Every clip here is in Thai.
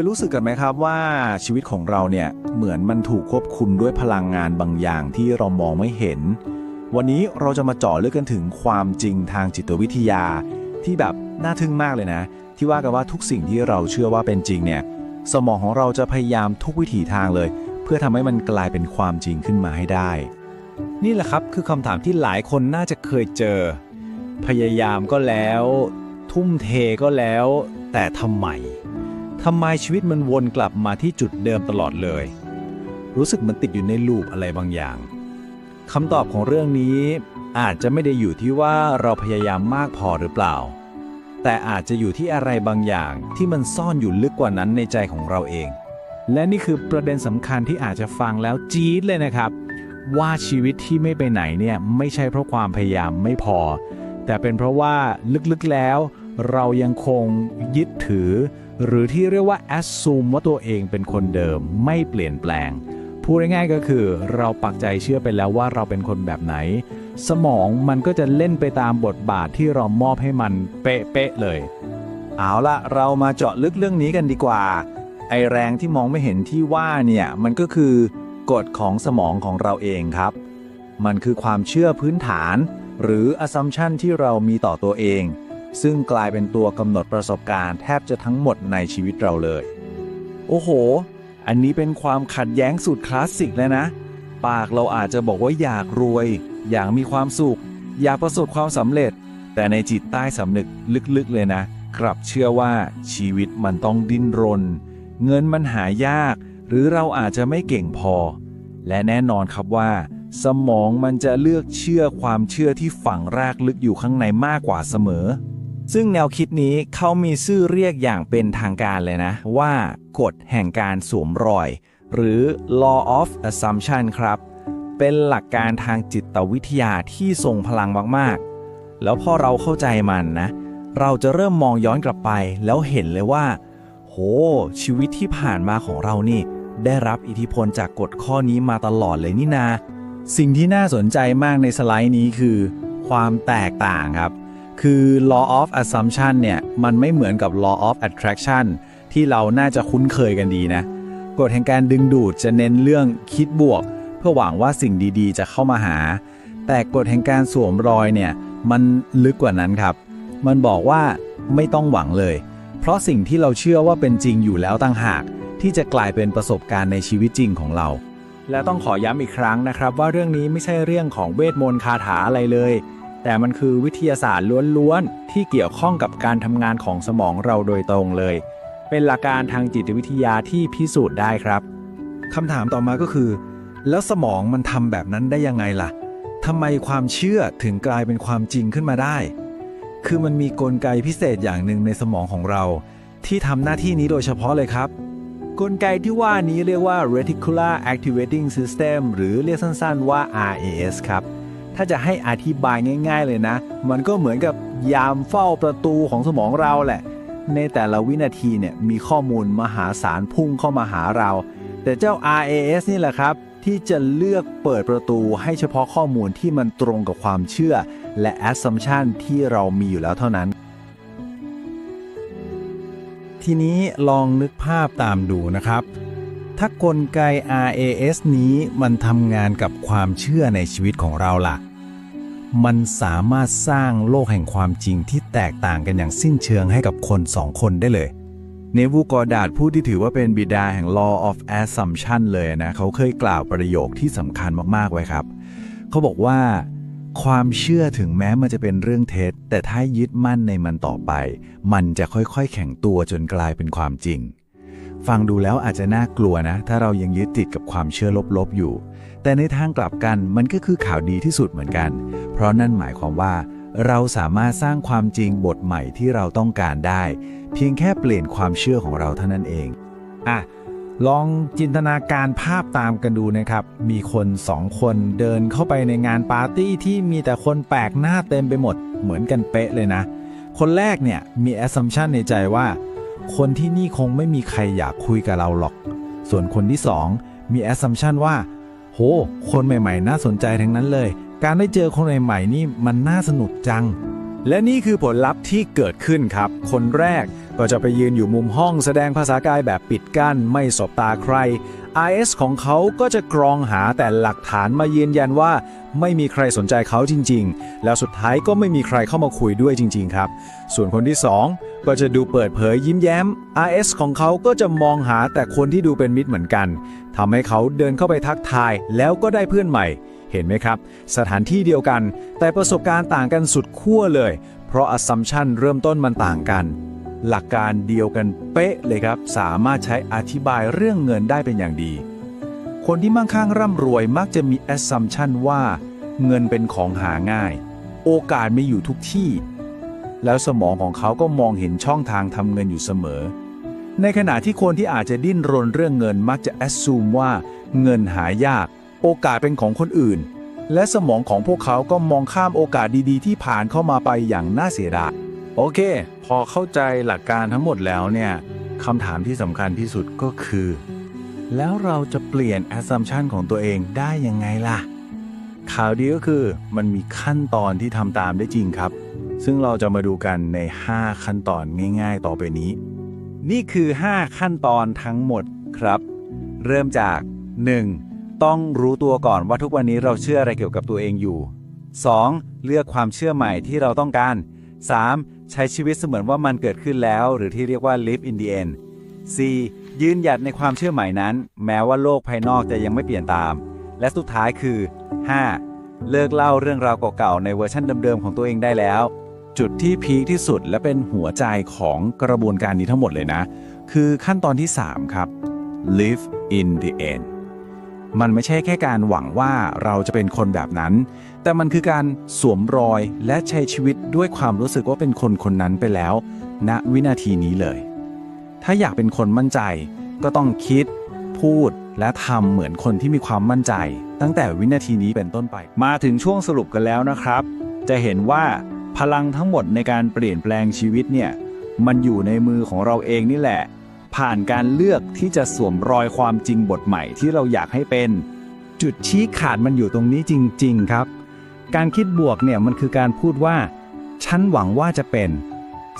ยรู้สึกกันไหมครับว่าชีวิตของเราเนี่ยเหมือนมันถูกควบคุมด้วยพลังงานบางอย่างที่เรามองไม่เห็น วันนี้เราจะมาเจาะลึกกันถึงความจริงทางจิตวิทยา ที่แบบน่าทึ่งมากเลยนะ ที่ว่ากันว่าทุกสิ่งที่เราเชื่อว่าเป็นจริงเนี่ยสมองของเราจะพยายามทุกวิถีทางเลย เพื่อทำให้มันกลายเป็นความจริงขึ้นมาให้ได้ นี่แหละครับคือคำถามที่หลายคนน่าจะเคยเจอ พยายามก็แล้ว ทุ่มเทก็แล้ว แต่ทำไม ทำไมชีวิตมันวนกลับมาที่จุดเดิมตลอดเลย รู้สึกมันติดอยู่ในลูปอะไรบางอย่างคำตอบของเรื่องนี้อาจจะไม่ได้อยู่ที่ว่าเราพยายามมากพอหรือเปล่า แต่อาจจะอยู่ที่อะไรบางอย่างที่มันซ่อนอยู่ลึกกว่านั้นในใจของเราเอง และนี่คือประเด็นสำคัญที่อาจจะฟังแล้วจี๊ดเลยนะครับ ว่าชีวิตที่ไม่ไปไหนเนี่ยไม่ใช่เพราะความพยายามไม่พอ แต่เป็นเพราะว่าลึกๆแล้ว เรายังคงยึดถือ หรือที่เรียกว่า assume ว่าตัวเองเป็นคนเดิมไม่เปลี่ยนแปลง พูดง่ายๆก็คือเราปักใจเชื่อไปแล้วว่าเราเป็นคนแบบไหน สมองมันก็จะเล่นไปตามบทบาทที่เรามอบให้มันเป๊ะๆเลย เอาละเรามาเจาะลึกเรื่องนี้กันดีกว่า ไอแรงที่มองไม่เห็นที่ว่าเนี่ยมันก็คือกฎของสมองของเราเองครับ มันคือความเชื่อพื้นฐาน หรือ assumption ที่เรามีต่อตัวเอง ซึ่งกลายเป็นตัวกำหนดประสบการณ์แทบจะทั้งหมดในชีวิตเราเลย โอ้โห อันนี้เป็นความขัดแย้งสุดคลาสสิกเลยนะ ปากเราอาจจะบอกว่าอยากรวย อยากมีความสุข อยากประสบความสำเร็จ แต่ในจิตใต้สำนึกลึกๆเลยนะ กลับเชื่อว่าชีวิตมันต้องดิ้นรน เงินมันหายาก หรือเราอาจจะไม่เก่งพอ และแน่นอนครับว่าสมองมันจะเลือกเชื่อความเชื่อที่ฝังรากลึกอยู่ข้างในมากกว่าเสมอ ซึ่งแนวคิดนี้เขามีชื่อเรียกอย่างเป็นทางการเลยนะ ว่ากฎแห่งการสวมรอย หรือ law of assumption ครับ เป็นหลักการทางจิตวิทยาที่ทรงพลังมากๆ แล้วพอเราเข้าใจมันนะ เราจะเริ่มมองย้อนกลับไป แล้วเห็นเลยว่า โห ชีวิตที่ผ่านมาของเรานี่ ได้รับอิทธิพลจากกฎข้อนี้มาตลอดเลยนี่นา สิ่งที่น่าสนใจมากในสไลด์นี้คือ ความแตกต่างครับ คือ law of assumption เนี่ย มันไม่เหมือนกับ law of attraction ที่เราน่าจะคุ้นเคยกันดีนะ กฎแห่งการดึงดูดจะเน้นเรื่องคิดบวก เพื่อหวังว่าสิ่งดีๆ จะเข้ามาหา แต่กฎแห่งการสวมรอยเนี่ย มันลึกกว่านั้นครับ มันบอกว่าไม่ต้องหวังเลย เพราะสิ่งที่เราเชื่อว่าเป็นจริงอยู่แล้วต่างหาก ที่จะกลายเป็นประสบการณ์ในชีวิตจริงของเรา และต้องขอย้ำอีกครั้งนะครับ ว่าเรื่องนี้ไม่ใช่เรื่องของเวทมนต์คาถาอะไรเลย แต่มันคือวิทยาศาสตร์ล้วนๆ ที่เกี่ยวข้องกับการทำงานของสมองเราโดยตรงเลย เป็นหลักการทางจิตวิทยาที่พิสูจน์ได้ครับคำถามต่อมาก็คือ แล้วสมองมันทำแบบนั้นได้ยังไงล่ะทำไมความเชื่อถึงกลายเป็นความจริงขึ้นมาได้ คือมันมีกลไกพิเศษอย่างหนึ่งในสมองของเรา ที่ทำหน้าที่นี้โดยเฉพาะเลยครับ กลไกที่ว่านี้เรียกว่า reticular activating system หรือเรียกสั้นๆว่า RAS ครับ ถ้าจะให้อธิบายง่าย ๆ เลยนะ มันก็เหมือนกับยามเฝ้าประตูของสมองเราแหละ ในแต่ละวินาทีเนี่ยมีข้อมูลมหาศาลพุ่งเข้ามาหาเรา แต่เจ้า RAS นี่แหละครับ ที่จะเลือกเปิดประตูให้เฉพาะข้อมูลที่มันตรงกับความเชื่อ และ assumption ที่เรามีอยู่แล้วเท่านั้น ทีนี้ลองนึกภาพตามดูนะครับ ถ้ากลไก RAS นี้มันทำงานกับความเชื่อในชีวิตของเราล่ะ มันสามารถสร้างโลกแห่งความจริงที่แตกต่างกันอย่างสิ้นเชิงให้กับคนสองคนได้เลยเนวูกอดาดผู้ที่ถือว่าเป็นบิดาแห่ง law of assumption เลยนะ เขาเคยกล่าวประโยคที่สำคัญมาก ๆ ไว้ครับ เขาบอกว่า ความเชื่อถึงแม้มันจะเป็นเรื่องเท็จ แต่ถ้ายึดมั่นในมันต่อไป มันจะค่อย ๆ แข็งตัวจนกลายเป็นความจริง ฟังดูแล้วอาจจะน่ากลัวนะ ถ้าเรายังยึดติดกับความเชื่อลบๆอยู่ แต่ในทางกลับกันมันก็คือข่าวดีที่สุดเหมือนกัน เพราะนั่นหมายความว่า เราสามารถสร้างความจริงบทใหม่ที่เราต้องการได้ เพียงแค่เปลี่ยนความเชื่อของเราเท่านั้นเองอะลองจินตนาการภาพตามกันดูนะครับ มีคนสองคนเดินเข้าไปในงานปาร์ตี้ที่มีแต่คนแปลกหน้าเต็มไปหมด เหมือนกันเป๊ะเลยนะ คนแรกเนี่ยมี assumption ในใจว่า คนที่นี่คงไม่มีใครอยากคุยกับเราหรอก ส่วนคนที่สองมีแอสซัมชันว่า โห คนใหม่ๆ น่าสนใจทั้งนั้นเลย การได้เจอคนใหม่ๆ นี่มันน่าสนุกจัง และนี่คือผลลัพธ์ที่เกิดขึ้นครับ คนแรกก็จะไปยืนอยู่มุมห้องแสดงภาษากายแบบปิดกั้น ไม่สบตาใคร IS ของเขาก็จะกรองหาแต่หลักฐานมายืนยันว่า ไม่มีใครสนใจเขาจริง ๆ แล้วสุดท้ายก็ไม่มีใครเข้ามาคุยด้วยจริง ๆ ครับ ส่วนคนที่ 2 ก็จะดูเปิดเผยยิ้มแย้ม IS ของเขาก็จะมองหาแต่คนที่ดูเป็นมิตรเหมือนกันทำให้เขาเดินเข้าไปทักทายแล้วก็ได้เพื่อนใหม่ เห็นไหมครับ สถานที่เดียวกัน แต่ประสบการณ์ต่างกันสุดขั้วเลย เพราะ assumption เริ่มต้นมันต่างกัน หลักการเดียวกันเป๊ะเลยครับ สามารถใช้อธิบายเรื่องเงินได้เป็นอย่างดี คนที่มั่งคั่งร่ำรวยมักจะมี assumption ว่า เงินเป็นของหาง่าย โอกาสมีอยู่ทุกที่ แล้วสมองของเขาก็มองเห็นช่องทางทำเงินอยู่เสมอ ในขณะที่คนที่อาจจะดิ้นรนเรื่องเงินมักจะ assume ว่า เงินหายาก โอกาสเป็นของคนอื่น และสมองของพวกเขาก็มองข้ามโอกาสดีๆ ที่ผ่านเข้ามาไปอย่างน่าเสียดาย โอเค พอเข้าใจหลักการทั้งหมดแล้วเนี่ยคำถามที่สำคัญที่สุดก็คือ แล้วเราจะเปลี่ยน assumption ของตัวเองได้ยังไงล่ะ ข่าวดีก็คือมันมีขั้นตอนที่ทำตามได้จริงครับ ซึ่งเราจะมาดูกันใน 5 ขั้นตอนง่าย ๆ ต่อไปนี้ นี่คือ 5 ขั้นตอนทั้งหมดครับ เริ่มจาก 1. ต้องรู้ตัวก่อนว่าทุกวันนี้เราเชื่ออะไรเกี่ยวกับตัวเองอยู่ 2. เลือกความเชื่อใหม่ที่เราต้องการ 3. ใช้ชีวิตเสมือนว่ามันเกิดขึ้นแล้ว หรือที่เรียกว่า live in the end 4. ยืนหยัดในความเชื่อใหม่นั้น แม้ว่าโลกภายนอกจะยังไม่เปลี่ยนตาม และสุดท้ายคือ 5. เลิกเล่าเรื่องราวเก่าๆในเวอร์ชันเดิมๆของตัวเองได้แล้ว จุดที่พีคที่สุดและเป็นหัวใจของกระบวนการนี้ทั้งหมดเลยนะ คือขั้นตอนที่ 3 ครับ live in the end มันไม่ใช่แค่การหวังว่าเราจะเป็นคนแบบนั้น แต่มันคือการสวมรอยและใช้ชีวิตด้วยความรู้สึกว่าเป็นคนคนนั้นไปแล้วณวินาทีนี้เลย ถ้าอยากเป็นคนมั่นใจ ก็ต้องคิด พูดและทำเหมือนคนที่มีความมั่นใจ ตั้งแต่วินาทีนี้เป็นต้นไป มาถึงช่วงสรุปกันแล้วนะครับ จะเห็นว่าพลังทั้งหมดในการเปลี่ยนแปลงชีวิตเนี่ยมันอยู่ในมือของเราเองนี่แหละ ผ่านการเลือกที่จะสวมรอยความจริงบทใหม่ที่เราอยากให้เป็น จุดชี้ขาดมันอยู่ตรงนี้จริง ๆ ครับ การคิดบวกเนี่ยมันคือการพูดว่า ฉันหวังว่าจะเป็น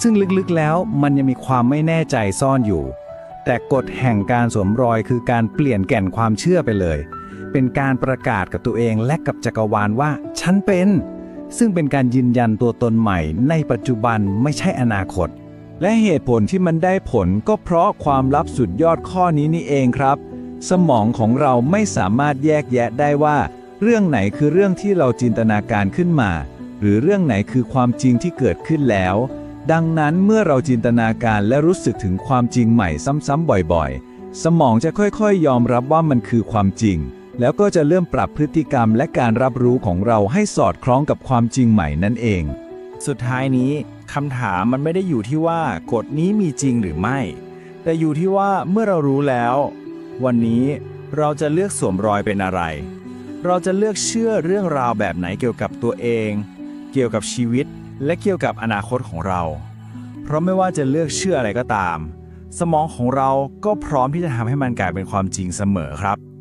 ซึ่งลึกๆแล้วมันยังมีความไม่แน่ใจซ่อนอยู่ แต่กฎแห่งการสวมรอยคือการเปลี่ยนแก่นความเชื่อไปเลย เป็นการประกาศกับตัวเองและกับจักรวาลว่า ฉันเป็น ซึ่งเป็นการยืนยันตัวตนใหม่ ในปัจจุบันไม่ใช่อนาคต และเหตุผลที่มันได้ผลก็เพราะความลับสุดยอดข้อนี้นี่เองครับ สมองของเราไม่สามารถแยกแยะได้ว่า เรื่องไหนคือเรื่องที่เราจินตนาการขึ้นมา หรือเรื่องไหนคือความจริงที่เกิดขึ้นแล้ว ดังนั้นเมื่อเราจินตนาการและรู้สึกถึงความจริงใหม่ซ้ำๆบ่อยๆ สมองจะค่อย ๆ ยอมรับว่ามันคือความจริง แล้วก็จะเริ่มปรับพฤติกรรมและการรับรู้ของเราให้สอดคล้องกับความจริงใหม่นั่นเอง สุดท้ายนี้ คำถามมันไม่ได้อยู่ที่ว่ากฎนี้มีจริงหรือไม่ แต่อยู่ที่ว่าเมื่อเรารู้แล้ว วันนี้เราจะเลือกสวมรอยเป็นอะไร เราจะเลือกเชื่อเรื่องราวแบบไหนเกี่ยวกับตัวเอง เกี่ยวกับชีวิต และเกี่ยวกับอนาคตของเรา เพราะไม่ว่าจะเลือกเชื่ออะไรก็ตาม สมองของเราก็พร้อมที่จะทำให้มันกลายเป็นความจริงเสมอครับ